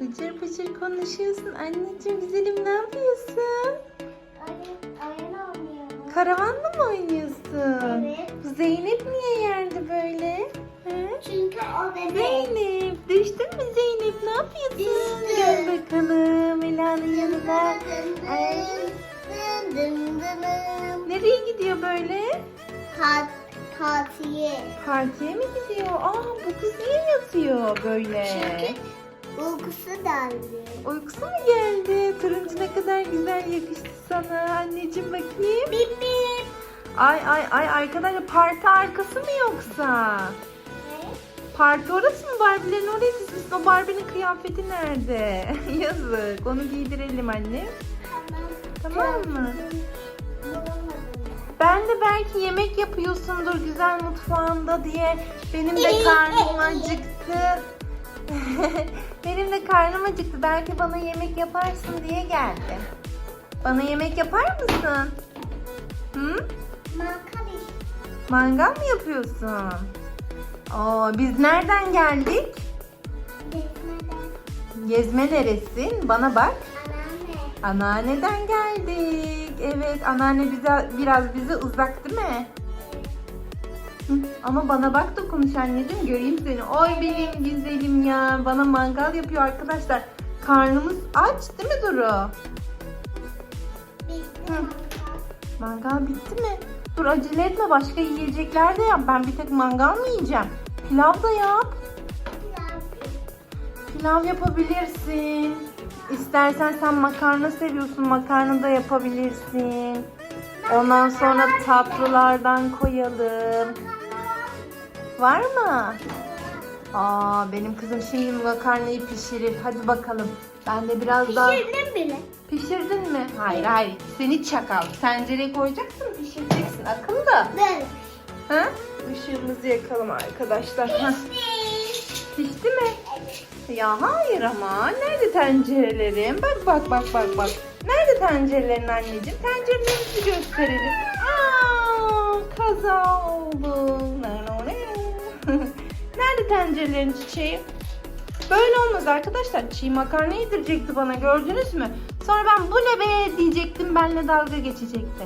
Bıcır bıcır konuşuyorsun. Anneciğim güzelim ne yapıyorsun? Karavanla mı oynuyorsun? Evet. Bu Zeynep niye yerde böyle? Hı? Çünkü o bebek. Zeynep düştün mü Zeynep ne yapıyorsun? Düştüm. Gel bakalım Ela'nın yanına. Ay. Nereye gidiyor böyle? Tat, tatiye. Partiye mi gidiyor? Aa bu kız niye yatıyor böyle? Çünkü uykusu daldı. Uykusu mu geldi? Turuncu ne kadar güzel yakıştı sana. Anneciğim bakayım. Bip bip. Ay ay ay arkadaşlar parti arkası mı yoksa? Parti orası mı? Barbie'lerin oraya dizmişsin. O Barbie'nin kıyafeti nerede? Yazık. Onu giydirelim anne. Tamam mı? Ben de belki yemek yapıyorsundur güzel mutfağında diye benim de karnım acıktı. benim de karnım acıktı. Belki bana yemek yaparsın diye geldim. Bana yemek yapar mısın? Hı? Makarış. Mangal mı yapıyorsun? Aa, biz nereden geldik? Gezmeden. Gezme neresin? Bana bak. Anneanne. Anneanneden geldik. Evet, anneanne bize biraz bize uzak değil mi? Hı, Ama bana bak da konuş anneciğim göreyim seni. Oy benim güzelim ya. Bana mangal yapıyor arkadaşlar. Karnımız aç değil mi Duru? Bitti. Hı. Mangal bitti mi? Dur acele etme başka yiyecekler de yap. Ben bir tek mangal mı yiyeceğim? Pilav da yap. Pilav yapabilirsin. İstersen sen makarna seviyorsun. Makarna da yapabilirsin. Ondan sonra tatlılardan koyalım. Var mı? Aa benim kızım şimdi makarnayı pişirir. Hadi bakalım. Ben de biraz daha... Pişirdim bile. Pişirdin mi? Hayır hayır. Seni çakal. Tencereye koyacaksın pişireceksin. Akıllı. Böyle. Ha? Işığımızı yakalım arkadaşlar. Ha. Pişti mi? Ya hayır ama. Nerede tencerelerim? Bak bak bak bak bak. Nerede tencerelerin anneciğim? Tencerelerimizi gösterelim. Aa, kaza oldu. Nerede tencerelerin çiçeği? Böyle olmaz arkadaşlar. Çiğ makarna yedirecekti bana gördünüz mü? Sonra ben bu ne be diyecektim. Benle dalga geçecekti.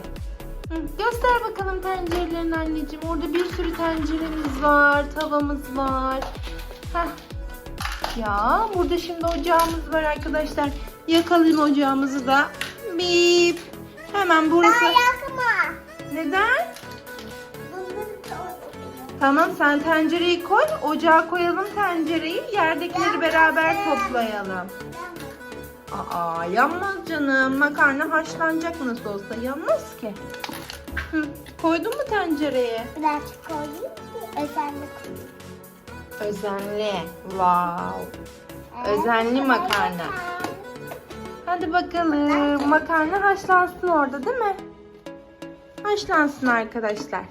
Hı, göster bakalım tencerelerini anneciğim. Orada bir sürü tenceremiz var. Tavamız var. Heh. Ya burada şimdi ocağımız var arkadaşlar. Yakalım ocağımızı da. Bip. Hemen burası. Yakma. Neden? Tamam sen tencereyi koy. Ocağa koyalım tencereyi. Yerdekileri beraber toplayalım. Aa yanmaz canım. Makarna haşlanacak nasıl olsa yanmaz ki. Hı, koydun mu tencereye? Birazcık ki özenli. Özenli. Wow. Özenli makarna. Hadi bakalım. Makarna haşlansın orada değil mi? Haşlansın arkadaşlar.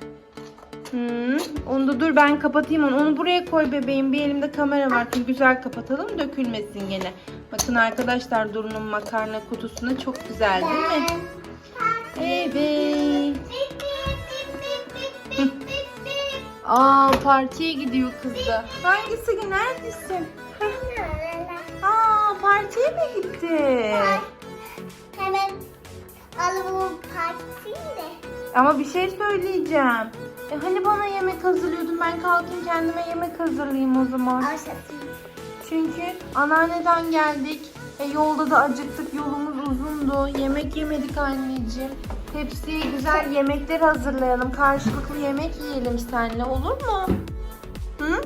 Hmm, onu da dur ben kapatayım onu. Onu buraya koy bebeğim. Bir elimde kamera var. Çünkü güzel kapatalım dökülmesin gene. Bakın arkadaşlar Duru'nun makarna kutusuna çok güzel değil mi? Evet. Aa partiye gidiyor kız da. Hangisi? Neredesin? Aa partiye mi gitti? Hemen alıp partisi de. Ama bir şey söyleyeceğim. E hani bana yemek hazırlıyordun ben kalkayım kendime yemek hazırlayayım o zaman. Aşağısı. Çünkü anneanneden geldik. E, yolda da acıktık yolumuz uzundu. Yemek yemedik anneciğim. Tepsiye güzel yemekler hazırlayalım. Karşılıklı yemek yiyelim seninle olur mu? Hı?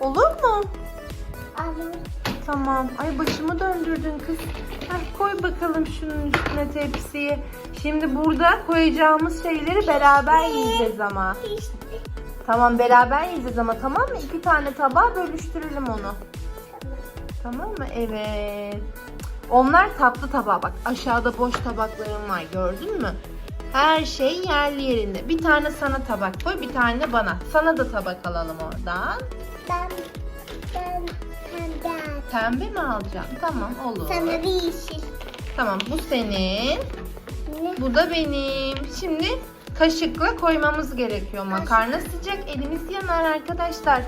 Olur mu? Alır. Tamam. Ay başımı döndürdün kız. Heh, koy bakalım şunun üstüne tepsiyi. Şimdi burada koyacağımız şeyleri beraber yiyeceğiz ama. Tamam beraber yiyeceğiz ama tamam mı? İki tane tabağa bölüştürelim onu. Tamam mı? Evet. Onlar tatlı tabağı bak. Aşağıda boş tabaklarım var gördün mü? Her şey yerli yerinde. Bir tane sana tabak koy, bir tane bana. Sana da tabak alalım oradan. Ben, ben, ben, Pembe mi alacaksın? Tamam olur. Sana bir yeşil. Tamam bu senin. Ne? Bu da benim. Şimdi kaşıkla koymamız gerekiyor. Makarna sıcak. Elimiz yanar arkadaşlar.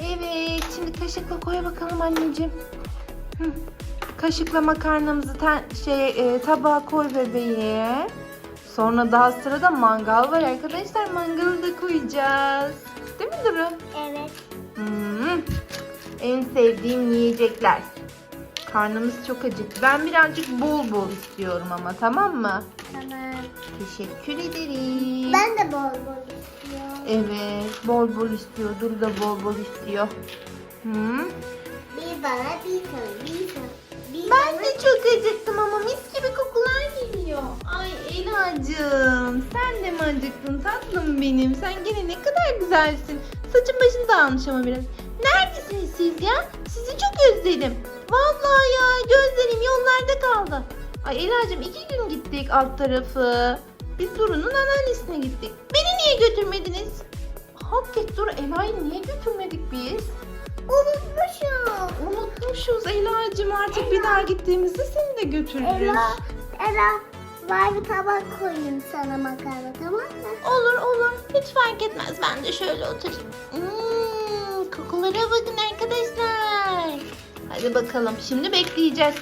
Evet. Şimdi kaşıkla koy bakalım anneciğim. Hı. Kaşıkla makarnamızı ten, şey e, tabağa koy bebeğim. Sonra daha sırada mangal var arkadaşlar. Mangalı da koyacağız. Değil mi Duru? Evet. En sevdiğim yiyecekler. Karnımız çok acıktı. Ben birazcık bol bol istiyorum ama tamam mı? Tamam. Teşekkür ederim. Ben de bol bol istiyorum. Evet, bol bol istiyor. Duru da bol bol istiyor. Hmm. Bir bana bir sana bir sana. Bir Ben bana- de çok acıktım ama mis gibi kokular geliyor. Ay Ela'cığım sen de mi acıktın tatlım benim? Sen gene ne kadar güzelsin. Saçın başın dağılmış ama biraz. Neredesiniz siz ya? Sizi çok özledim. Vallahi ya gözlerim yollarda kaldı. Ay Ela'cığım iki gün gittik alt tarafı. Biz Duru'nun anneannesine gittik. Beni niye götürmediniz? Hak et Duru Ela'yı niye götürmedik biz? Unutmuşum. Unutmuşuz Ela'cığım artık bir daha gittiğimizde seni de götürürüz. Ela, Ela var bir tabak koyayım sana makarna tamam mı? Olur olur hiç fark etmez ben de şöyle oturayım. Hmm, kokulara bakın arkadaşlar. Hadi bakalım şimdi bekleyeceğiz.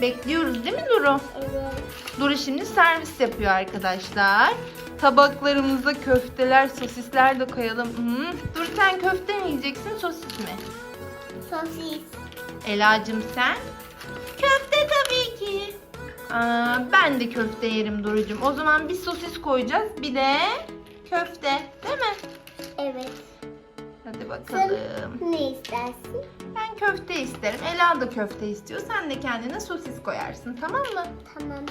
Bekliyoruz değil mi Duru? Evet. Duru şimdi servis yapıyor arkadaşlar. Tabaklarımıza köfteler, sosisler de koyalım. Hmm. Dur sen köfte mi yiyeceksin, sosis mi? Sosis. Ela'cığım sen? Köfte tabii ki. Aa, ben de köfte yerim Duru'cum. O zaman bir sosis koyacağız. Bir de köfte. Değil mi? Evet. Hadi Sen bakalım. ne istersin? Ben köfte isterim. Ela da köfte istiyor. Sen de kendine sosis koyarsın. Tamam mı? Tamam.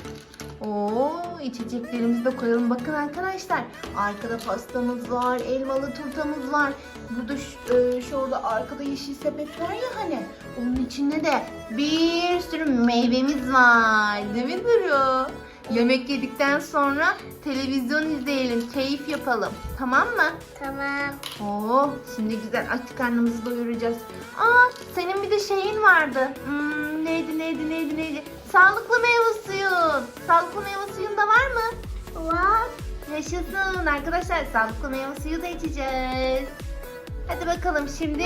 Oo, içeceklerimizi de koyalım. Bakın arkadaşlar. Arkada pastamız var. Elmalı turtamız var. Burada şu, e, şurada arkada yeşil sepet var ya hani. Onun içinde de bir sürü meyvemiz var. Değil mi Duru? Yemek yedikten sonra televizyon izleyelim. Keyif yapalım. Tamam mı? Tamam. Oo, şimdi güzel aç karnımızı doyuracağız. Aa, senin bir de şeyin vardı. Hmm, neydi neydi neydi neydi? Sağlıklı meyve suyun. Sağlıklı meyve suyun da var mı? Var. Yaşasın arkadaşlar sağlıklı meyve suyu da içeceğiz. Hadi bakalım şimdi.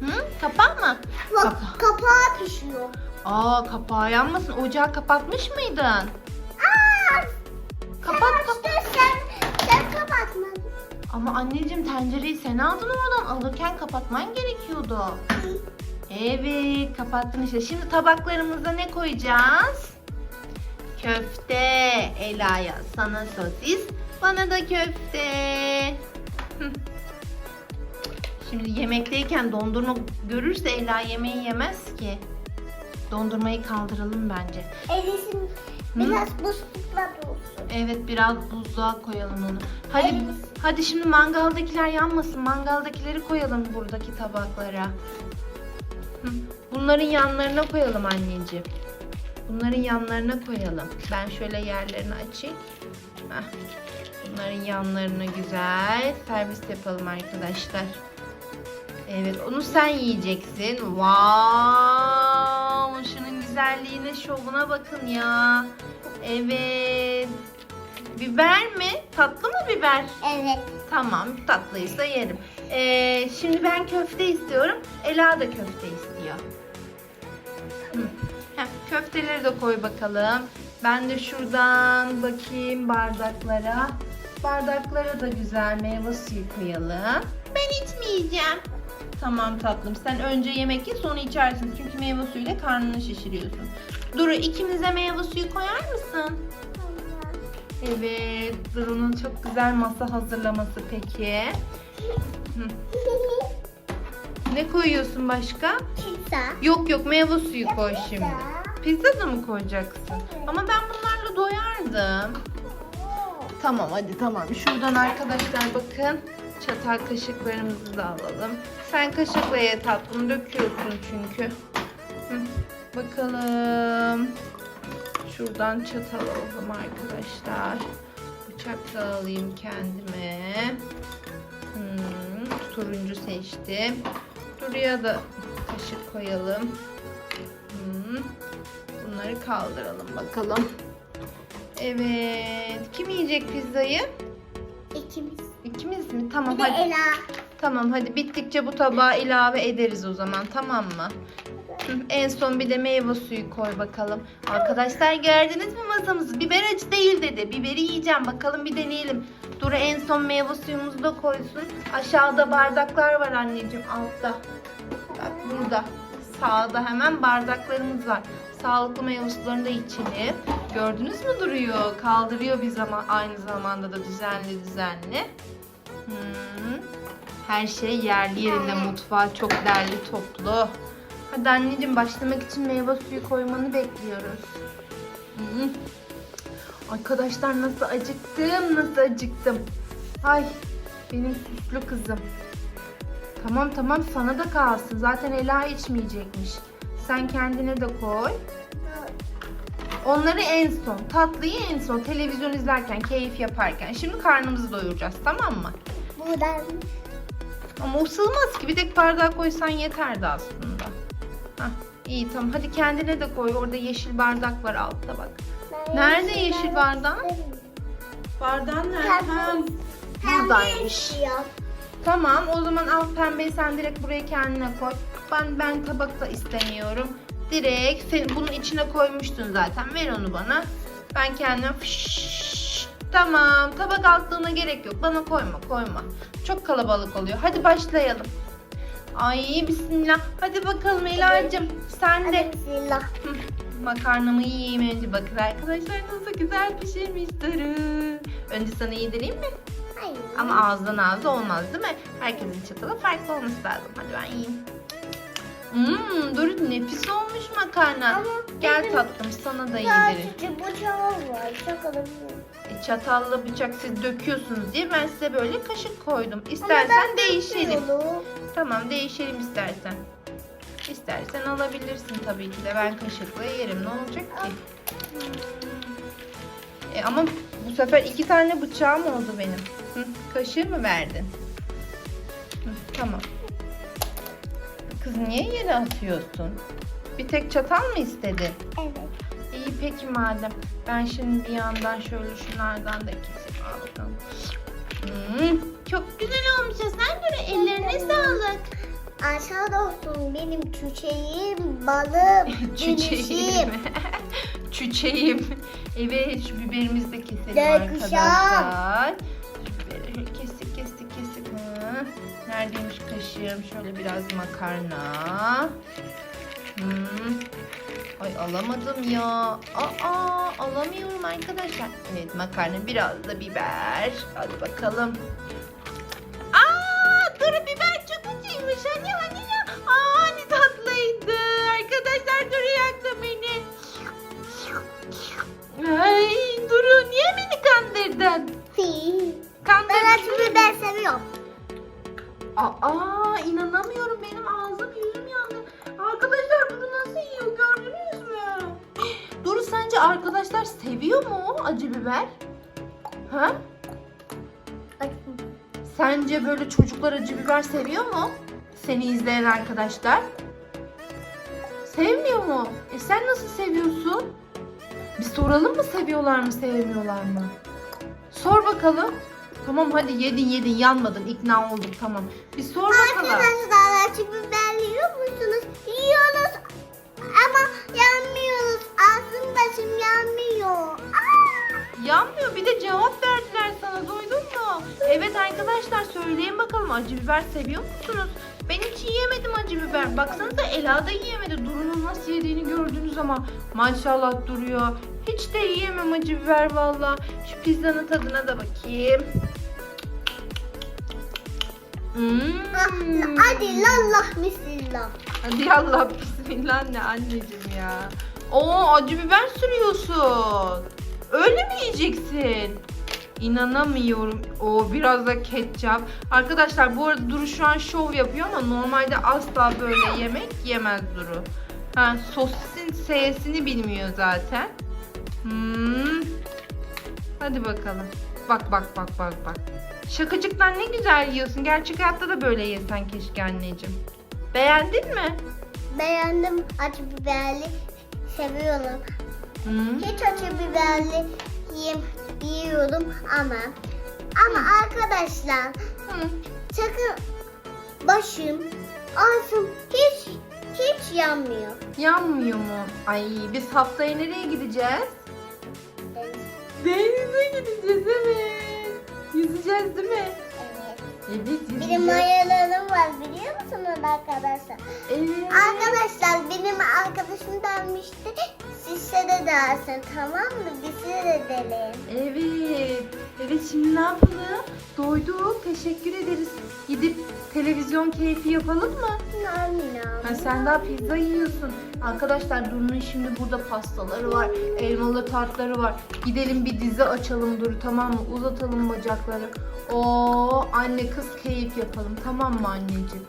Hı? Kapağı mı? Bak Kapa- kapağı pişiyor. Aa kapağı yanmasın. Ocağı kapatmış mıydın? Aa! Kapat kapat. Sen, sen kapatmadın. Ama anneciğim tencereyi sen aldın oradan. Alırken kapatman gerekiyordu. Evet kapattın işte. Şimdi tabaklarımıza ne koyacağız? Köfte. Ela'ya sana sosis. Bana da köfte. Şimdi yemekteyken dondurma görürse Ela yemeği yemez ki. Dondurmayı kaldıralım bence. Elisin biraz buzlukla dolsun. Evet biraz buzluğa koyalım onu. Hadi Evet. hadi şimdi mangaldakiler yanmasın. Mangaldakileri koyalım buradaki tabaklara. Hı, Bunların yanlarına koyalım anneciğim. Bunların yanlarına koyalım. Ben şöyle yerlerini açayım. Heh. Bunların yanlarına güzel servis yapalım arkadaşlar. Evet onu sen yiyeceksin. Wow! Güzelliğine, şovuna bakın ya. Evet. Biber mi? Tatlı mı biber? Evet. Tamam tatlıysa yerim. Ee, şimdi ben köfte istiyorum. Ela da köfte istiyor. Heh, köfteleri de koy bakalım. Ben de şuradan bakayım bardaklara. Bardaklara da güzel meyve suyu koyalım. Ben içmeyeceğim. Tamam tatlım. Sen önce yemek ye sonra içersin. Çünkü meyve suyuyla karnını şişiriyorsun. Duru ikimize meyve suyu koyar mısın? Evet, Duru'nun çok güzel masa hazırlaması peki. Hı. Ne koyuyorsun başka? Pizza. Yok yok meyve suyu koy şimdi. Pizza da mı koyacaksın? Ama ben bunlarla doyardım. Tamam hadi tamam. Şuradan arkadaşlar bakın. Çatal kaşıklarımızı da alalım. Sen kaşıkla ye tatlım döküyorsun çünkü. Hı. Bakalım. Şuradan çatal alalım arkadaşlar. Bıçak da alayım kendime. Hmm, turuncu seçtim. Buraya da kaşık koyalım. Hmm, bunları kaldıralım bakalım. Evet. Kim yiyecek pizzayı? Tamam Bir de hadi. Ela. Tamam hadi bittikçe bu tabağa ilave ederiz o zaman tamam mı? Hı, En son bir de meyve suyu koy bakalım. Arkadaşlar gördünüz mü masamızı? Biber acı değil dedi. Biberi yiyeceğim. Bakalım bir deneyelim. Dur en son meyve suyumuzu da koysun. Aşağıda bardaklar var anneciğim altta. Bak burada. Sağda hemen bardaklarımız var. Sağlıklı meyve sularını da içelim. Gördünüz mü duruyor? Kaldırıyor bir zaman aynı zamanda da düzenli düzenli. Hmm. Her şey yerli yerinde mutfağı çok derli toplu. Hadi anneciğim başlamak için meyve suyu koymanı bekliyoruz. Hmm. Arkadaşlar nasıl acıktım, nasıl acıktım. Ay benim süslü kızım. Tamam tamam sana da kalsın. Zaten Ela içmeyecekmiş. Sen kendine de koy. Onları en son, tatlıyı en son televizyon izlerken, keyif yaparken. Şimdi karnımızı doyuracağız tamam mı? Buradan. Ama o sığmaz ki. Bir tek bardağa koysan yeterdi aslında. Hah, iyi tamam. Hadi kendine de koy. Orada yeşil bardak var altta bak. Nerede yeşil bardağın? Bardağın nerede? Ha, buradaymış. Tamam o zaman al pembeyi sen direkt buraya kendine koy. Ben ben tabakta istemiyorum. Direkt sen bunun içine koymuştun zaten. Ver onu bana. Ben kendim Fışşş. Tamam tabak altlığına gerek yok. Bana koyma koyma. Çok kalabalık oluyor. Hadi başlayalım. Ay bismillah. Hadi bakalım Ela'cığım. Sen de. Bismillah. Makarnamı yiyeyim önce bakın arkadaşlar nasıl güzel pişirmiş Duru. Önce sana yedireyim mi? Hayır. Ama ağızdan ağza olmaz değil mi? Herkesin çatalı farklı olması lazım. Hadi ben yiyeyim. Mmm Duru nefis olmuş makarna. Ama Gel benim tatlım sana da yedireyim. Sadece bıçağım var. Çok alabilirim. E, çatalla bıçak siz döküyorsunuz diye ben size böyle kaşık koydum. İstersen değişelim. Tamam değişelim istersen. İstersen alabilirsin tabii ki de. Ben kaşıkla yerim. Ne olacak ki? E, ama bu sefer iki tane bıçağım oldu benim. Hı, kaşığı mı verdin? Hı, tamam. Kız niye yere atıyorsun? Bir tek çatal mı istedin? Evet. İyi peki madem. Ben şimdi bir yandan şöyle şunlardan da keseyim. Al bakalım. Hmm, çok güzel olmuş Sen göre ellerine sağlık. Aşağıda olsun benim çiçeğim, balım, Çiçeğim. Çiçeğim. Evet şu biberimizi de keselim arkadaşlar. Kaşığım? Şöyle biraz makarna. Hmm. Ay alamadım ya. Aa alamıyorum arkadaşlar. Evet makarna biraz da biber. Hadi bakalım. Çocuklar seviyor mu? Seni izleyen arkadaşlar. Sevmiyor mu? E sen nasıl seviyorsun? Bir soralım mı seviyorlar mı sevmiyorlar mı? Sor bakalım. Tamam hadi yedin yedin yanmadın ikna olduk tamam. Bir sor bakalım. Arkadaşlar acı biber yiyor musunuz? Yiyoruz ama yanmıyoruz. Ağzım başım yanmıyor. Aa! Yanmıyor bir de cevap verdiler sana duydun mu? Evet arkadaşlar söyleyin bakalım acı biber seviyor musunuz? Ben hiç yiyemedim acı biber. Baksanıza Ela da yiyemedi. Duru'nun nasıl yediğini gördünüz ama maşallah duruyor. Hiç de yiyemem acı biber valla. Şu pizzanın tadına da bakayım. Hmm. Hadi lallah bismillah. Hadi Allah bismillah ne anneciğim ya. Oo acı biber sürüyorsun. Öyle mi yiyeceksin? İnanamıyorum. O biraz da ketçap. Arkadaşlar bu arada Duru şu an şov yapıyor ama normalde asla böyle yemek yemez Duru. Ha, sosisin S'sini bilmiyor zaten. Hmm. Hadi bakalım. Bak bak bak bak bak. Şakacıktan ne güzel yiyorsun. Gerçek hayatta da böyle yesen keşke anneciğim. Beğendin mi? Beğendim acı biberli seviyorum. Hı. Hiç acı biberli yiyem, yiyorum ama ama arkadaşlar Hı. sakın başım ağzım hiç hiç yanmıyor. Yanmıyor mu? Ay biz haftaya nereye gideceğiz? Denize gideceğiz evet. Yüzeceğiz değil mi? Evet. Evet Benim yüzeceğiz. mayalarım var biliyor musunuz arkadaşlar? Evet. Arkadaşlar benim arkadaşım denmişti. Sizse de dersin tamam mı? Bizi de deneyin. Evet. Evet şimdi ne yapalım? Doyduk. Teşekkür ederiz. Gidip televizyon keyfi yapalım mı? Namina. Ha, sen daha pizza yiyorsun. Arkadaşlar Duru'nun şimdi burada pastaları var. Elmalı tartları var. Gidelim bir dizi açalım Duru tamam mı? Uzatalım bacakları. Oo anne kız keyif yapalım tamam mı anneciğim?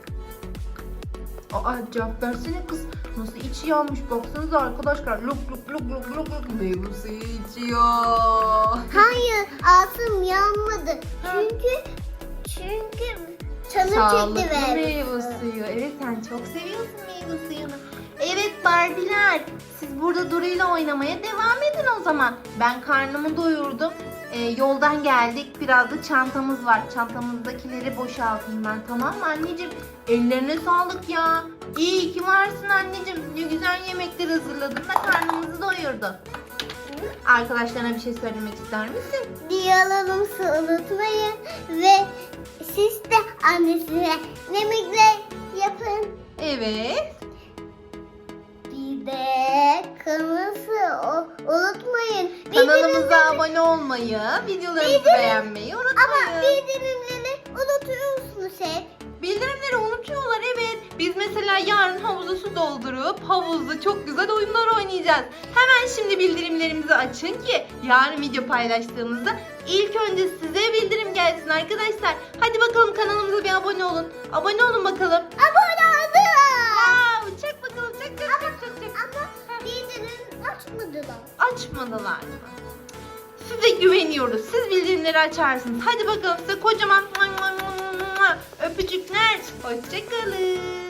Aa cevap versene kız. Nasıl içi yanmış baksanıza arkadaşlar. Luk luk luk luk luk luk meyve suyu içiyor. Hayır ağzım yanmadı. Çünkü çünkü canım Sağlıklı çekti ve meyve suyu. Evet sen çok seviyorsun meyve suyunu. Evet Barbiler. Siz burada Duru ile oynamaya devam edin o zaman. Ben karnımı doyurdum. Ee, yoldan geldik. Biraz da çantamız var. Çantamızdakileri boşaltayım ben. Tamam mı anneciğim? Ellerine sağlık ya. İyi ki varsın anneciğim. Ne güzel yemekler hazırladın da karnımızı doyurdun. Arkadaşlarına bir şey söylemek ister misin? Diyalogumuzu unutmayın ve siz de annesine yemekler yapın. Evet. De o, unutmayın. Kanalımıza abone olmayı, videolarımızı Bildirim- beğenmeyi Ama unutmayın. bildirimleri unutuyorsunuz hep. Bildirimleri unutuyorlar evet. Biz mesela yarın havuza su doldurup havuzda çok güzel oyunlar oynayacağız. Hemen şimdi bildirimlerimizi açın ki yarın video paylaştığımızda ilk önce size bildirim gelsin arkadaşlar. Hadi bakalım kanalımıza bir abone olun. Abone olun bakalım. Abone açmadılar. Açmadılar mı? Size güveniyoruz. Siz bildirimleri açarsınız. Hadi bakalım size kocaman öpücükler. Hoşçakalın.